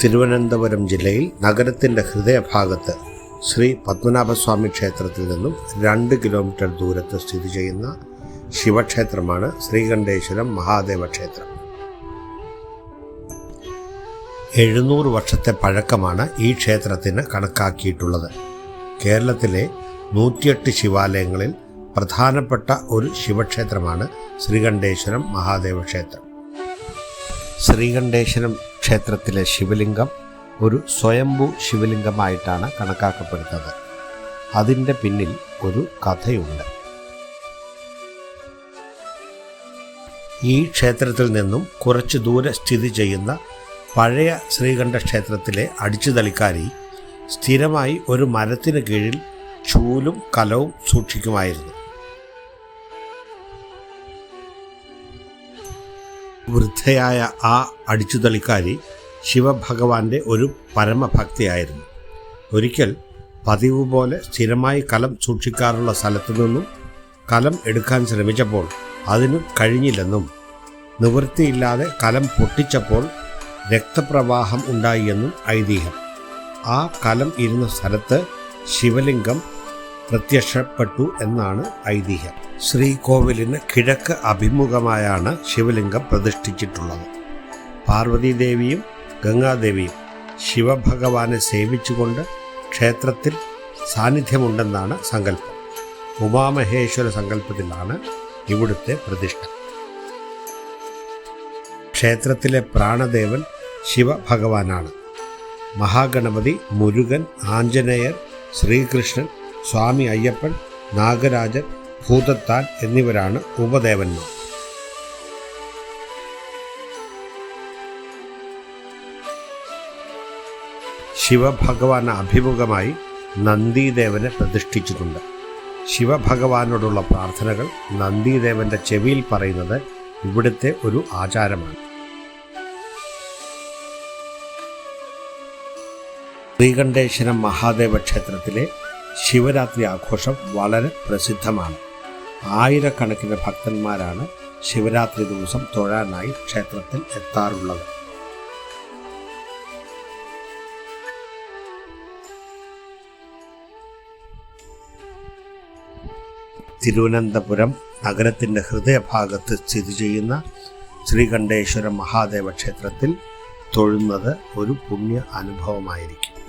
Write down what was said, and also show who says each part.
Speaker 1: തിരുവനന്തപുരം ജില്ലയിൽ നഗരത്തിന്റെ ഹൃദയഭാഗത്ത് ശ്രീ പത്മനാഭസ്വാമി ക്ഷേത്രത്തിൽ നിന്നും രണ്ട് കിലോമീറ്റർ ദൂരത്ത് സ്ഥിതി ചെയ്യുന്ന ശിവക്ഷേത്രമാണ് ശ്രീകണ്ഠേശ്വരം മഹാദേവ ക്ഷേത്രം എഴുന്നൂറ് വർഷത്തെ പഴക്കമാണ് ഈ ക്ഷേത്രത്തിന് കണക്കാക്കിയിട്ടുള്ളത്. കേരളത്തിലെ നൂറ്റിയെട്ട് ശിവാലയങ്ങളിൽ പ്രധാനപ്പെട്ട ഒരു ശിവക്ഷേത്രമാണ് ശ്രീകണ്ഠേശ്വരം മഹാദേവ ക്ഷേത്രം ശ്രീകണ്ഠേശ്വരം ക്ഷേത്രത്തിലെ ശിവലിംഗം ഒരു സ്വയംഭൂ ശിവലിംഗമായിട്ടാണ് കണക്കാക്കപ്പെടുന്നത്. അതിന്റെ പിന്നിൽ ഒരു കഥയുണ്ട്. ഈ ക്ഷേത്രത്തിൽ നിന്നും കുറച്ച് ദൂരെ സ്ഥിതി ചെയ്യുന്ന പഴയ ശ്രീകണ്ഠ ക്ഷേത്രത്തിലെ അടിച്ചുതളിക്കാരി സ്ഥിരമായി ഒരു മരത്തിന് കീഴിൽ ചൂലും കലവും സൂക്ഷിക്കുമായിരുന്നു. വൃദ്ധയായ ആ അടിച്ചുതളിക്കാരി ശിവഭഗവാന്റെ ഒരു പരമഭക്തിയായിരുന്നു. ഒരിക്കൽ പതിവ് പോലെ സ്ഥിരമായി കലം സൂക്ഷിക്കാറുള്ള സ്ഥലത്തു നിന്നും കലം എടുക്കാൻ ശ്രമിച്ചപ്പോൾ അതിനു കഴിഞ്ഞില്ലെന്നും നിവൃത്തിയില്ലാതെ കലം പൊട്ടിച്ചപ്പോൾ രക്തപ്രവാഹം ഉണ്ടായിയെന്നും ഐതിഹ്യം. ആ കലം ഇരുന്ന സ്ഥലത്ത് ശിവലിംഗം പ്രത്യക്ഷപ്പെട്ടു എന്നാണ് ഐതിഹ്യം. ശ്രീകോവിലിന് കിഴക്ക് അഭിമുഖമായാണ് ശിവലിംഗം പ്രതിഷ്ഠിച്ചിട്ടുള്ളത്. പാർവതീദേവിയും ഗംഗാദേവിയും ശിവഭഗവാനെ സേവിച്ചുകൊണ്ട് ക്ഷേത്രത്തിൽ സാന്നിധ്യമുണ്ടെന്നാണ് സങ്കല്പം. ഉമാമഹേശ്വര സങ്കല്പത്തിലാണ് ഇവിടുത്തെ പ്രതിഷ്ഠ. ക്ഷേത്രത്തിലെ പ്രാണദേവൻ ശിവഭഗവാനാണ്. മഹാഗണപതി മുരുകൻ ആഞ്ജനേയർ ശ്രീകൃഷ്ണൻ സ്വാമി അയ്യപ്പൻ നാഗരാജൻ ഭൂതത്താൻ എന്നിവരാണ് ഉപദേവന്മാർ. ശിവഭഗവാന് അഭിമുഖമായി നന്ദിദേവനെ പ്രതിഷ്ഠിച്ചിട്ടുണ്ട്. ശിവഭഗവാനോടുള്ള പ്രാർത്ഥനകൾ നന്ദിദേവന്റെ ചെവിയിൽ പറയുന്നത് ഇവിടുത്തെ ഒരു ആചാരമാണ്. ശ്രീകണ്ഠേശ്വരം മഹാദേവ ക്ഷേത്രത്തിലെ ശിവരാത്രി ആഘോഷം വളരെ പ്രസിദ്ധമാണ്. ആയിരക്കണക്കിന് ഭക്തന്മാരാണ് ശിവരാത്രി ദിവസം തൊഴാനായി ക്ഷേത്രത്തിൽ എത്താറുള്ളത്. തിരുവനന്തപുരം നഗരത്തിന്റെ ഹൃദയഭാഗത്ത് സ്ഥിതി ചെയ്യുന്ന ശ്രീകണ്ഠേശ്വര മഹാദേവ ക്ഷേത്രത്തിൽ തൊഴുന്നത് ഒരു പുണ്യ അനുഭവമായിരിക്കും.